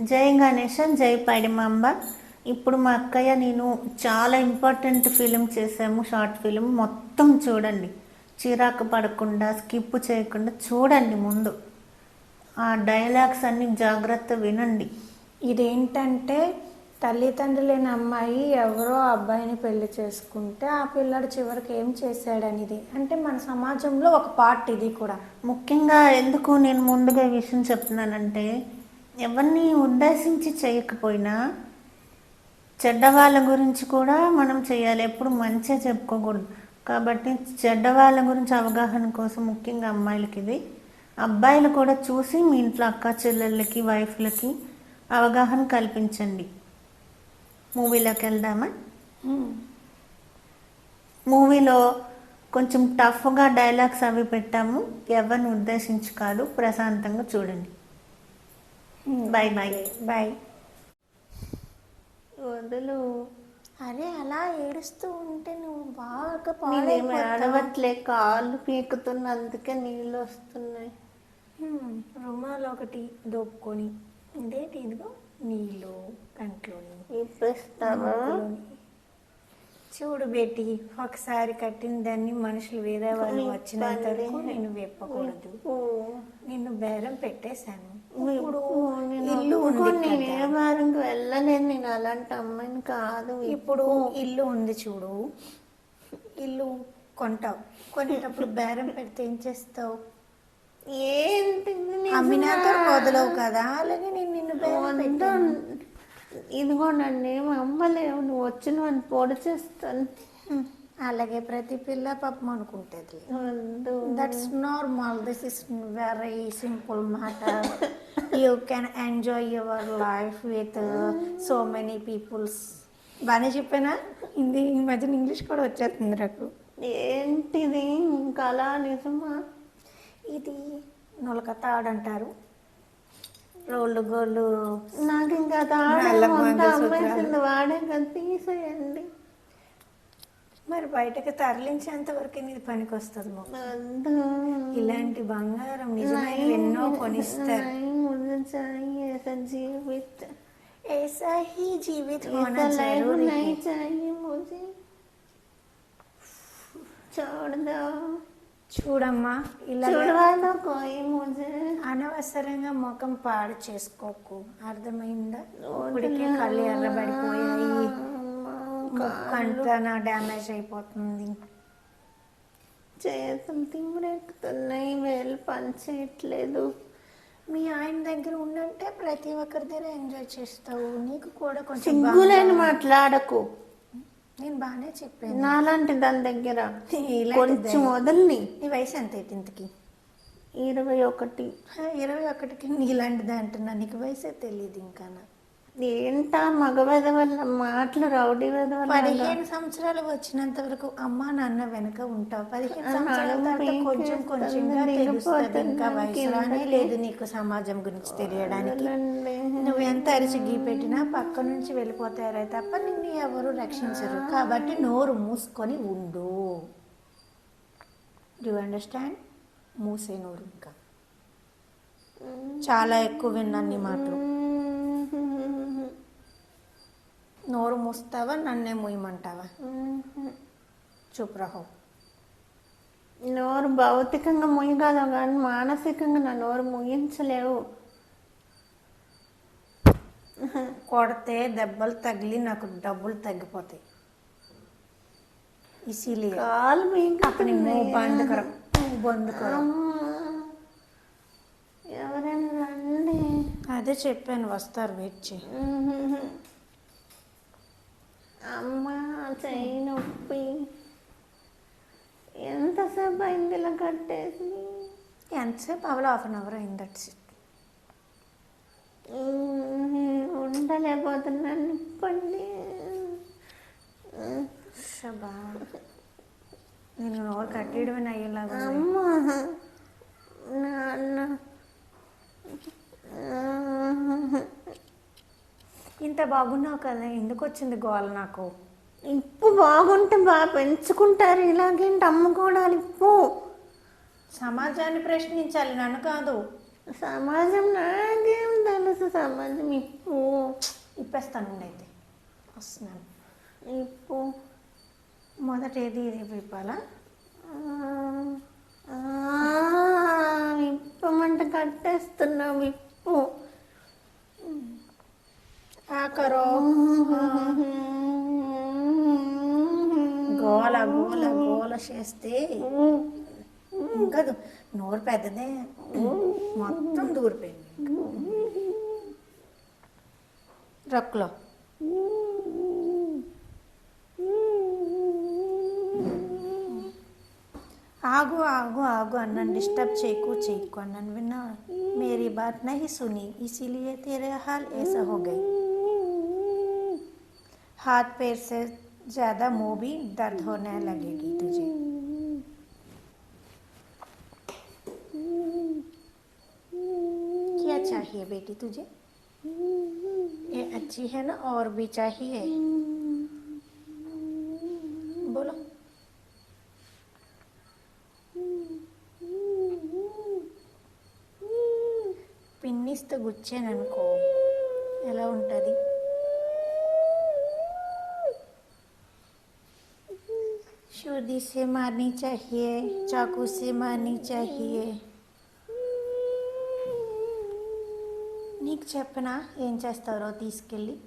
జై గణేష జై పడిమాంబ. ఇప్పుడు మా అక్కయ్య నేను చాలా ఇంపార్టెంట్ ఫిలిం చేసాము షార్ట్ ఫిలిం. మొత్తం చూడండి. చిరాకు పడకుండా స్కిప్ చేయకుండా చూడండి ముందు. ఆ డైలాగ్స్ అన్ని జాగ్రత్త వినండి. ఇదేంటంటే తల్లిదండ్రులు లేని అమ్మాయి ఎవరో అబ్బాయిని పెళ్ళి చేసుకుంటే ఆ పిల్లాడు చివరికి ఏం చేశాడనిది. అంటే మన సమాజంలో ఒక పార్ట్ ఇది కూడా. ముఖ్యంగా ఎందుకు నేను ముందుగా విషయం చెప్తున్నానంటే ఎవరిని ఉద్దేశించి చేయకపోయినా చెడ్డ వాళ్ళ గురించి కూడా మనం చేయాలి. ఎప్పుడు మంచిగా చెప్పుకోకూడదు. కాబట్టి చెడ్డ వాళ్ళ గురించి అవగాహన కోసం ముఖ్యంగా అమ్మాయిలకి ఇది. అబ్బాయిలు కూడా చూసి మీ ఇంట్లో అక్క చెల్లెళ్ళకి వైఫ్లకి అవగాహన కల్పించండి. మూవీలోకి వెళ్దామా? మూవీలో కొంచెం టఫ్గా డైలాగ్స్ అవి పెట్టాము. ఎవరిని ఉద్దేశించి కాదు. ప్రశాంతంగా చూడండి. బాయ్ బాయ్ బాయ్ వదులు. అరే అలా ఏడుస్తూ ఉంటే నువ్వు బాగా నేనేమి పాడైపోతావు. ఆడవట్లే కాళ్ళు పీకుతున్న అందుకే నీళ్ళు వస్తున్నాయి రుమాలు ఒకటి దోపుకొని ఇదేంటి ఇదిగో? నీళ్ళు కంట్లోని ఇప్పిస్తావా. చూడు బేటి ఒకసారి కట్టిన దాన్ని మనుషులు వేరే వాళ్ళు వచ్చినంత వరకు నేను విప్పకూడదు. ఓ, నిన్ను బేరం పెట్టేశాను. ఇప్పుడు ఇల్లు నేను నేను అలాంటి అమ్మాయిని కాదు. ఇప్పుడు ఇల్లు ఉంది చూడు. ఇల్లు కొంటావు. కొనేటప్పుడు బేరం పెడితే ఏం చేస్తావు? ఏంటి? అమ్మినాక వదలవు కదా. అలాగే నేను నిన్ను బేరం వద్దు. పెట్టాను ఇదిగో నన్ను ఏమి అమ్మలేవు నువ్వు వచ్చిన వాడిని పొడి చేస్తాను. అలాగే ప్రతి పిల్ల పాపం అనుకుంటుంది. That's normal this is very simple matter you can enjoy your life with so many peoples బాగానే చెప్పానా? హిందీ ఈ మధ్యన ఇంగ్లీష్ కూడా వచ్చేస్తుంది నాకు. ఏంటిది? ఇంకా అలా నిజమా? ఇది నొలకత ఆడంటారు రోళ్ళు గోళ్ళు నాకు ఇంకా నల్ల తాడే మంగళసూత్రాలు. అమ్మాయిసింది వాడే కదా తీసేయండి మరి బయటకు తరలించేంత వరకు ఇది పనికి వస్తుంది వద్దు ఇలాంటి బంగారం నిజమైన ఎన్నో కొనిస్తారు नहीं मुझे चाहिए ऐसा जीवित ऐसा ही जीवित होना ऐसा लाइफ जरूरी है नहीं चाहिए मुझे छोड़ दो చూడమ్మా ఇలా అనవసరంగా ముఖం పాడు చేసుకోకు. అర్థమైందా? ఇప్పటికే కళ్ళు ఎర్రబడిపోయాయి. కంటనా డ్యామేజ్ అయిపోతుంది. చేతులు తిమ్మరెక్కుతున్నాయి వేలు పనిచేయట్లేదు. మీ ఆయన దగ్గర ఉండంటే ప్రతి ఒక్కరి దగ్గర ఎంజాయ్ చేస్తావు. నీకు కూడా కొంచెం మాట్లాడకు. నేను బాగానే చెప్పాను. నాలాంటి దాని దగ్గర. కొంచెం వదిలిని. నీ వయసు ఎంత ఇంతకి? ఇరవై ఒకటి. ఇరవై ఒకటికి నీలాంటిదే అంటున్నా. నీకు వయసే తెలియదు ఇంకా ఏంటా మగవేద వల్ల మాటలు రౌడీ వేద వల్ల? పదిహేను సంవత్సరాలు వచ్చినంత వరకు అమ్మ నాన్న వెనక ఉంటావు. పదిహేను సంవత్సరాల తర్వాత కొంచెం పీకేస్తుంది, కొంచెంగా తెలుస్తుంది. ఇంకా వయసులోనే. లేదు నీకు సమాజం గురించి తెలియడానికి. ఎంత అరిచి గీ పెట్టినా పక్క నుంచి వెళ్ళిపోతారే తప్ప నిన్ను ఎవరు రక్షించరు. కాబట్టి నోరు మూసుకొని ఉండు. డూ అండర్స్టాండ్ మూసే నోరు ఇంకా. చాలా ఎక్కువ విన్నాన్ని మాటలు. నోరు మూస్తావా నన్నే మూయమంటావా? చూప్రహో నోరు భౌతికంగా ముయ్యగలవు కానీ మానసికంగా నా నోరు ముగించలేవు కొడితే దెబ్బలు తగిలి నాకు డబ్బులు తగ్గిపోతాయి. ఇసిలియే కాలు అతని ఎవరైనా రండి. అదే చెప్పాను వస్తారు వేచి అమ్మా చెయ్యి నొప్పి. ఎంతసేపు అయింది ఇలా కట్టేసి? ఎంతసేపు? అవలో హాఫ్ అన్ అవర్ అయిందట్ సిట్. ఉండలేకపోతున్నాను ఇప్పండి షబా నేను నోరు కట్టేయడమే అయ్యేలాగా. అమ్మా. నాన్న. ఇంత బాగున్నావు కదా ఎందుకు వచ్చింది గోల నాకు? ఇప్పు బాగుంటే బాగా పెంచుకుంటారు. ఇలాగేంటి అమ్ముకోవడాలు ఇప్పు సమాజాన్ని ప్రశ్నించాలి నన్ను కాదు. సమాజం నాకేం తెలుసు అసలు సంబంధం ఇప్పు. ఇప్పేస్తాను అయితే వస్తున్నాను. ఇప్పు. మొదట ఏది ఇది ఆ, విప్పమంట కట్టేస్తున్నావు విప్పు ఆకరో గోల గోల గోల చేస్తే. ఇంకా దు- నోరు పెద్దదే. మొత్తం దూరిపోయింది. रख लो। आगो आगो आगो, अन्न डिस्टर्ब చేయకు చేయకు अन्न, बिना मेरी बात नहीं सुनी, इसीलिए तेरे हाल ऐसा हो गई हाथ पैर से ज़्यादा मुँह भी दर्द होने लगेगी तुझे। क्या चाहिए बेटी तुझे? ये अच्छी है ना और भी चाहिए बोलो పిన్నిస్తే గుచ్చాననుకో ఎలా ఉంటుంది शुद्धि से मारनी चाहिए चाकू से मारनी चाहिए నీకు చెప్పనా ఏం చేస్తారో తీసుకెళ్ళి?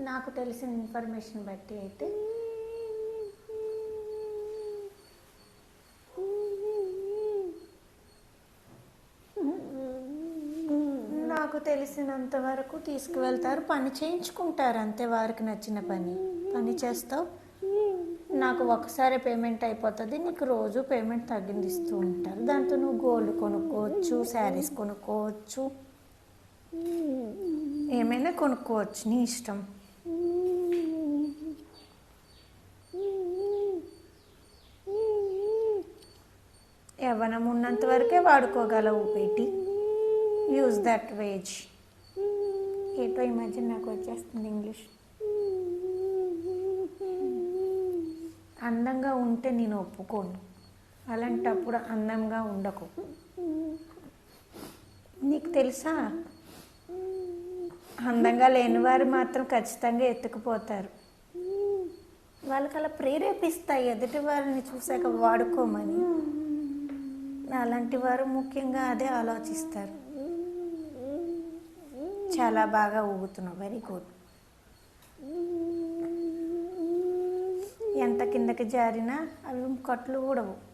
నాకు తెలిసిన ఇన్ఫర్మేషన్ బట్టి అయితే. నాకు తెలిసినంత వరకు తీసుకువెళ్తారు. పని చేయించుకుంటారు అంతే వారికి నచ్చిన పని. పని చేస్తావు. నాకు ఒకసారి పేమెంట్ అయిపోతుంది. నీకు రోజు పేమెంట్ తగ్గిందిస్తూ ఉంటారు. దాంతో నువ్వు గోల్డ్ కొనుక్కోవచ్చు శారీస్ కొనుక్కోవచ్చు. ఏమైనా కొనుక్కోవచ్చు నీ ఇష్టం. యవ్వనం ఉన్నంత వరకే వాడుకోగలవు పెట్టి యూజ్ దట్ వేజ్ ఏటో ఈ మధ్య నాకు వచ్చేస్తుంది ఇంగ్లీష్. అందంగా ఉంటే నేను ఒప్పుకోను. అలాంటప్పుడు అందంగా ఉండకు. నీకు తెలుసా? అందంగా లేని వారు మాత్రం ఖచ్చితంగా ఎత్తుకుపోతారు. వాళ్ళకి అలా ప్రేరేపిస్తాయి. ఎదుటి వారిని చూశాక వాడుకోమని. అలాంటి వారు ముఖ్యంగా అదే ఆలోచిస్తారు. చాలా బాగా ఊగుతున్నావు. వెరీ గుడ్ ఎంత కిందకి జారినా అవి కొట్లు ఊడవు.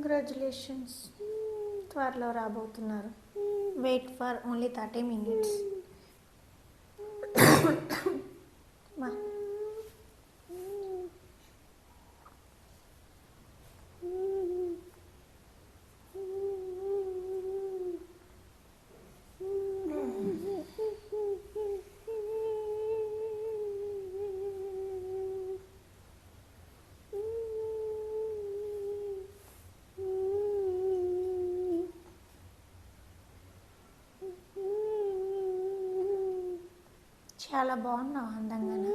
కంగ్రాచులేషన్స్ త్వరలో రాబోతున్నారు. Wait for only thirty minutes చాలా బాగున్నావు అందంగానే.